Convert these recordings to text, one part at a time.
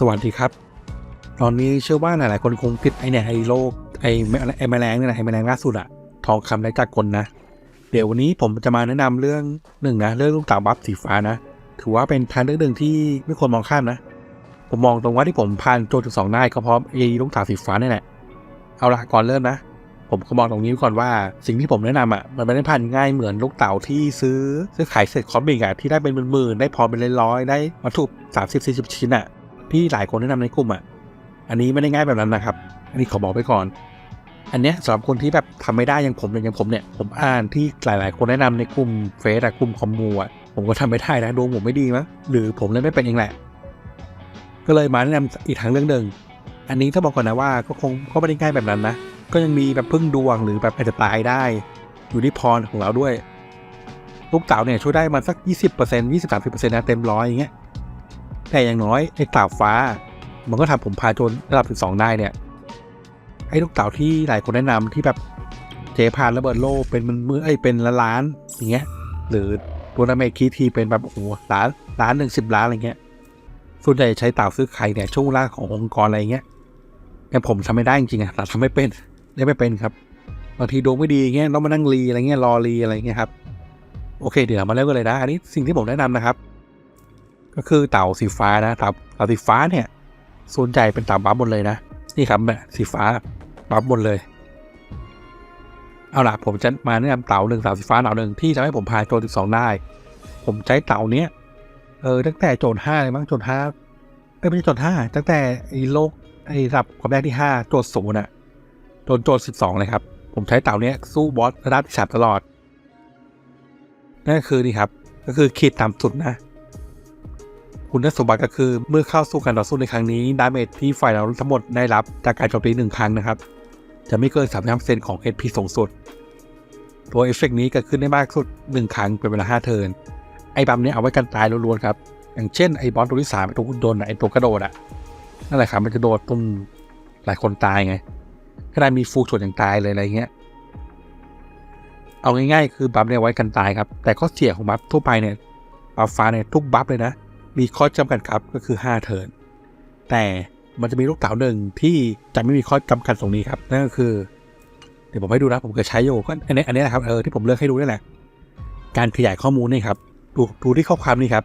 สวัสดีครับ ตอนนี้เชื่อว่าหลายๆคนคงคิดไอเนี่ยไอโรคไอไอแมลงเนี่ยนะไอแมลงล่าสุดอะทองคำและจากกลนะ เดี๋ยววันนี้ผมจะมาแนะนำเรื่องหนึ่งนะ เรื่องลูกเต่าบัฟสีฟ้านะ ถือว่าเป็นทางเลือกหนึ่งที่ไม่ควรมองข้ามนะ ผมมองตรงว่าที่ผมผ่านโจทย์จุดสองได้ก็เพราะไอลูกเต่าสีฟ้านี่แหละเอาละก่อนเริ่มนะ ผมก็มองตรงนี้ก่อนว่าสิ่งที่ผมแนะนำอะมันไม่ได้พันง่ายเหมือนลูกเต่าที่ซื้อซื้อขายเสร็จคอมบิกอะที่ได้เป็นหมื่นๆได้พอเป็นร้อยๆได้วัตถุสามสิบสี่สิบชิ้นอะ ที่หลายคนแนะนำในกลุ่มอะ อันนี้ไม่ได้ง่ายแบบนั้นนะครับ อันนี้ขอบอกไปก่อน อันเนี้ยสำหรับคนที่แบบทำไม่ได้อย่างผมอย่างผมเนี่ย ผมอ่านที่หลาย ๆ คนแนะนำในกลุ่มเฟซอะกลุ่มคอมมูอะผมก็ทำไม่ได้นะดวงผมไม่ดีมั้งหรือผมเล่นไม่เป็นเองแหละ ก็เลยมาแนะนำอีกทางเรื่องหนึ่งอันนี้ถ้าบอกก่อนนะว่าก็คงก็ไม่ได้ง่ายแบบนั้นนะ ก็ยังมีแบบพึ่งดวงหรือแบบอาจจะตายได้ อยู่ที่พรของเราด้วยลูกเต่าเนี่ยช่วยได้มาสัก 20% 20-30%นะเต็มร้อยอย่างเงี้ย แต่อย่างน้อยไอ้เต่าฟ้า มันก็ทำผมพาจนระดับ12ได้เนี่ย ไอ้ลูกเต่าที่หลายคนแนะนำที่แบบเจพานระเบิดโลกเป็นมันมือไอ้เป็นละล้านอย่างเงี้ย หรือตัวนาเมคีทีเป็นแบบโอ้โหล้านล้านหนึ่งสิบล้านอะไรเงี้ยส่วนใหญ่ใช้เต่าซื้อไข่เนี่ยช่วงล่างขององค์กรอะไรเงี้ยแต่ผมทำไม่ได้จริงๆอะแต่ทำไม่เป็นได้ไม่เป็นครับบางทีดวงไม่ดีเงี้ยต้องมานั่งรีอะไรเงี้ยรอรีอะไรเงี้ยครับโอเคเดี๋ยวมาเริ่มกันเลยนะ อันนี้สิ่งที่ผมแนะนำนะครับ ก็คือเต่าสีฟ้านะเต่าเต่าสีฟ้าเนี่ยส่วนใหญ่เป็นเต่าบัฟหมดเลยนะนี่ครับแบบสีฟ้าบัฟหมดเลย เอาล่ะผมจะมาแนะนำเต่าหนึ่งเต่าสีฟ้าเต่าหนึ่งที่ทำให้ผมพาโจทย์สิบสองได้ ผมใช้เต่าเนี้ยเออตั้งแต่โจทย์ห้าเลยมั้งโจทย์ห้าเอ้ไม่ใช่โจทย์ห้าตั้งแต่ไอ้โลกไอ้รับความยากที่ห้าโจทย์ศูนย์อะโดนโจทย์สิบสองเลยครับผมใช้เต่าเนี้ยสู้บอสระดับที่สามตลอดนั่นคือนี่ครับก็คือขีดต่ำสุดนะ คุณสมบัติก็คือเมื่อเข้าสู่การต่อสู้ในครั้งนี้ดาเมจที่ฝ่ายเราทั้งหมดได้รับจากการโจมตีหนึ่งครั้งนะครับ จะไม่เกิน35%ของ HP สูงสุด ตัวเอฟเฟกต์นี้เกิดขึ้นได้มากสุด 1 ครั้งเป็นเวลา 5 เทิร์นไอ้บัมเนี้ยเอาไว้กันตายล้วนๆครับ อย่างเช่นไอ้บอสตัวที่สามไอ้ตัวหุ่นยนไอ้ตัวกระโดดอะนั่นแหละครับมันจะโดดตุ้มหลายคนตายไงขนาดมีฟูลชดอย่างตายเลยอะไรเงี้ยเอาง่ายๆ คือบัฟเนี่ยไว้กันตายครับ แต่ข้อเสียของบัฟทั่วไปเนี่ยบัฟฟ้าเนี่ยทุกบัฟเลยนะ มีข้อจำกัดครับก็คือ 5 เทิร์นแต่มันจะมีลูกเต๋าหนึ่งที่จะไม่มีข้อจำกัดตรงนี้ครับ นั่นก็คือ เดี๋ยวผมให้ดูนะผมเคยใช้อยู่ก็อันนี้อันนี้แหละครับเออที่ผมเลือกให้ดูนี่แหละ การขยายข้อมูลนี่ครับดูดูที่ข้อความนี่ครับ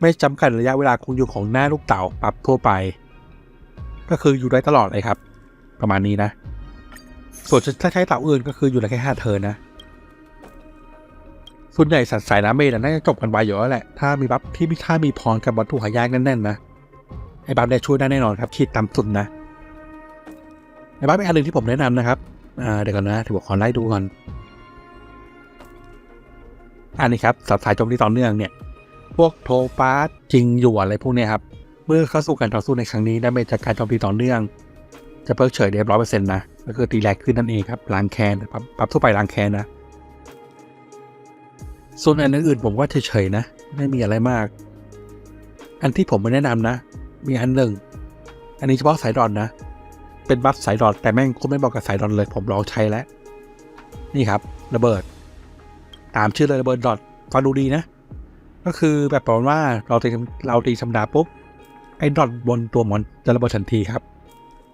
ไม่จำกัดระยะเวลาคงอยู่ของหน้าลูกเต๋าปรับทั่วไป ก็คืออยู่ได้ตลอดเลยครับ ประมาณนี้นะ ส่วนถ้าใช้เต่าอื่นก็คืออยู่ได้แค่ห้าเทิร์นนะ ส่วนใหญ่สัตว์สายน้ำเมนน่าจะจบกันไวอยู่แล้วแหละ ถ้ามีบัฟที่ถ้ามีพรกับวัตถุหายากแน่นๆนะไอ้บัฟเนี่ยช่วยได้แน่นอนครับขีดต่ำสุดนะไอ้บัฟเป็นอันหนึ่งที่ผมแนะนำนะครับเดี๋ยวก่อนนะถือว่าขอไล่ดูก่อนอันนี้ครับสับสายโจมตีต่อเนื่องเนี่ย พวกโทปาสจริงอยู่อะไรพวกเนี้ยครับ เมื่อเข้าสู่การต่อสู้ในครั้งนี้ได้เมจจากการโจมตีต่อเนื่อง จะเพิกเฉยได้ร้อยเปอร์เซ็นต์นะ ก็คือตีแรงขึ้นนั่นเองครับล้างแคนปรับปรับทั่วไปล้างแคนนะ ส่วนอันอื่นๆผมว่าเฉยๆนะ ไม่มีอะไรมาก อันที่ผมไม่แนะนำนะ มีอันหนึ่ง อันนี้เฉพาะสายดอนนะ เป็นบัฟสายดอนแต่แม่งคุไม่บอกกับสายดอนเลย ผมลองใช้แล้ว นี่ครับ ระเบิด ตามชื่อเลยระเบิดดอทฟังดูดีนะ ก็คือแบบประมาณว่าเราตีเราตีธรรมดาปุ๊บไอ้ดอทบนตัวมอนจะระเบิดทันทีครับ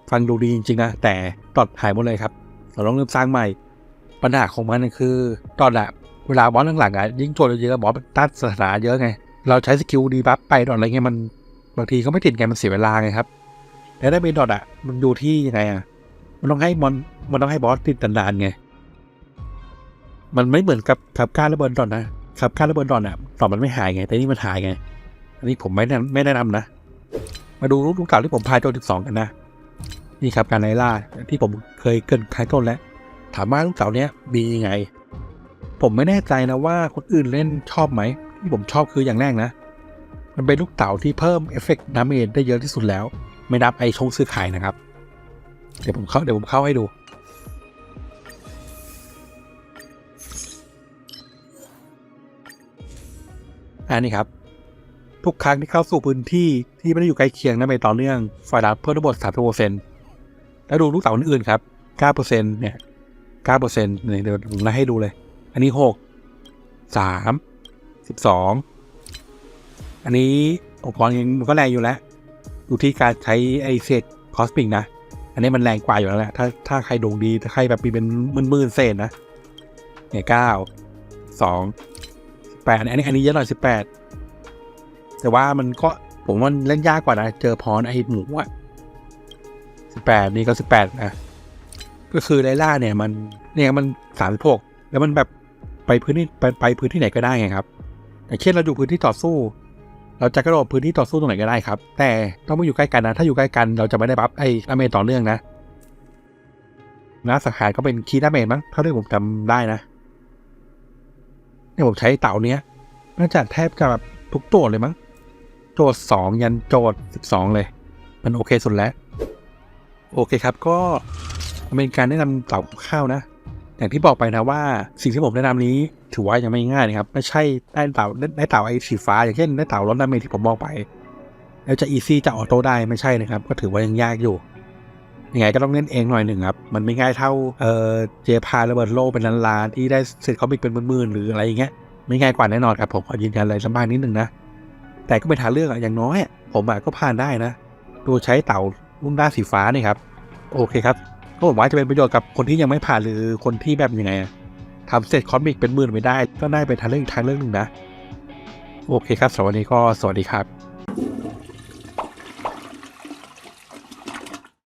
ฟังดูดีจริงๆนะแต่ดอทหายหมดเลยครับ เราต้องเริ่มสร้างใหม่ปัญหาของมันคือดอทอะ เวลาบอสหลังๆอะยิ่งโจนเยอะๆบอสต้านสถานะเยอะไง เราใช้สกิลดีบัฟไปดอทอะไรเงี้ยมันบางทีก็ไม่ติดไงมันเสียเวลาไงครับแต่ได้เป็นดอทอะมันอยู่ที่ยังไงอะมันต้องให้มอนมันต้องให้บอสติดนานๆไงมันไม่เหมือนกับขับการระเบิดดอทนะขับการระเบิดดอทอะดอทมันไม่หายไง แต่นี่มันหายไง อันนี้ผมไม่แนะไม่แนะนำนะ มาดูรูปลูกเต่าที่ผมพายโจน12กันนะนี่ครับการไล่ล่าที่ผมเคยเกินครั้งต้นแล้วถามว่าลูกเต่าเนี้ยมียังไง ผมไม่แน่ใจนะว่าคนอื่นเล่นชอบไหม ที่ผมชอบคืออย่างแรกนะ มันเป็นลูกเต่าที่เพิ่มเอฟเฟกต์ดาเมจได้เยอะที่สุดแล้ว ไม่นับไอชงซื้อขายนะครับ เดี๋ยวผมเข้าเดี๋ยวผมเข้าให้ดูอันนี้ครับ ทุกครั้งที่เข้าสู่พื้นที่ที่ไม่ได้อยู่ใกล้เคียงนะไปต่อเนื่องฝ่ายรับเพิ่มระบบสามเปอร์เซ็นต์แล้วดูลูกเต๋าอื่นๆครับเก้าเปอร์เซ็นต์เนี่ยเก้าเปอร์เซ็นต์เดี๋ยวผมไล่ให้ดูเลย อันนี้หกสามสิบสองอันนี้องค์กรยังมันก็แรงอยู่แล้วอยู่ที่การใช้ไอเศษคอสปิกนะ อันนี้มันแรงกว่าอยู่แล้วแหละถ้าถ้าใครดวงดีถ้าใครแบบมีเป็นหมื่นๆเศษนะ เนี่ยเก้าสองแปดอันนี้อันนี้เยอะหน่อยสิบแปดแต่ว่ามันก็ผมว่าเล่นยากกว่านะ เจอพรไอหมูอะสิบแปดนี่ก็สิบแปดนะ ก็คือไลล่าเนี่ยมันเนี่ยมันสามสิบหกแล้วมันแบบ ไปพื้นที่ไปไปพื้นที่ไหนก็ได้ไงครับอย่างเช่นเราอยู่พื้นที่ต่อสู้ เราจะกระโดดพื้นที่ต่อสู้ตรงไหนก็ได้ครับ แต่ต้องไม่อยู่ใกล้กันนะ ถ้าอยู่ใกล้กันเราจะไม่ได้บัฟไอ้ดาเมจต่อเนื่องนะนะสังหารก็เป็นคีย์ดาเมจมั้งเท่าที่ผมจำได้นะเนี่ยผมใช้เต่าเนี้ยน่าจะแทบจะแบบทุกตัวเลยมั้งโจทย์สองยันโจทย์สิบสองเลย มันโอเคสุดแล้ว โอเคครับก็เป็นการแนะนำเต่าข้าวนะ อย่างที่บอกไปนะว่าสิ่งที่ผมแนะนำนี้ถือว่ายังไม่ง่ายนะครับ ไม่ใช่ได้เต่าได้เต่าไอ้สีฟ้า อย่างเช่นได้เต่าล้นดาเมจที่ผมบอกไป แล้วจะอีซี่จะออโต้ได้ไม่ใช่นะครับ ก็ถือว่ายังยากอยู่ยังไงก็ต้องเล่นเองหน่อยหนึ่งครับ มันไม่ง่ายเท่าเออเจพาระเบิดโลกเป็นล้านๆที่ได้เสร็จคอมิกเป็นหมื่นๆหรืออะไรอย่างเงี้ยไม่ง่ายกว่าแน่นอนครับผมขอยืนยันเลยลำบากนิดนึงนะแต่ก็เป็นทางเลือกอะอย่างน้อย ผมก็ผ่านได้นะดูใช้เต่ารุ่นด้าสีฟ้านี่ครับ โอเคครับ ก็ผมว่าจะเป็นประโยชน์กับคนที่ยังไม่ผ่านหรือคนที่แบบยังไงทำเสร็จคอมิกเป็นหมื่นไม่ได้ ก็ได้เป็นทางเลือกอีกทางเลือกหนึ่งนะ โอเคครับสำหรับวันนี้ก็สวัสดีครับ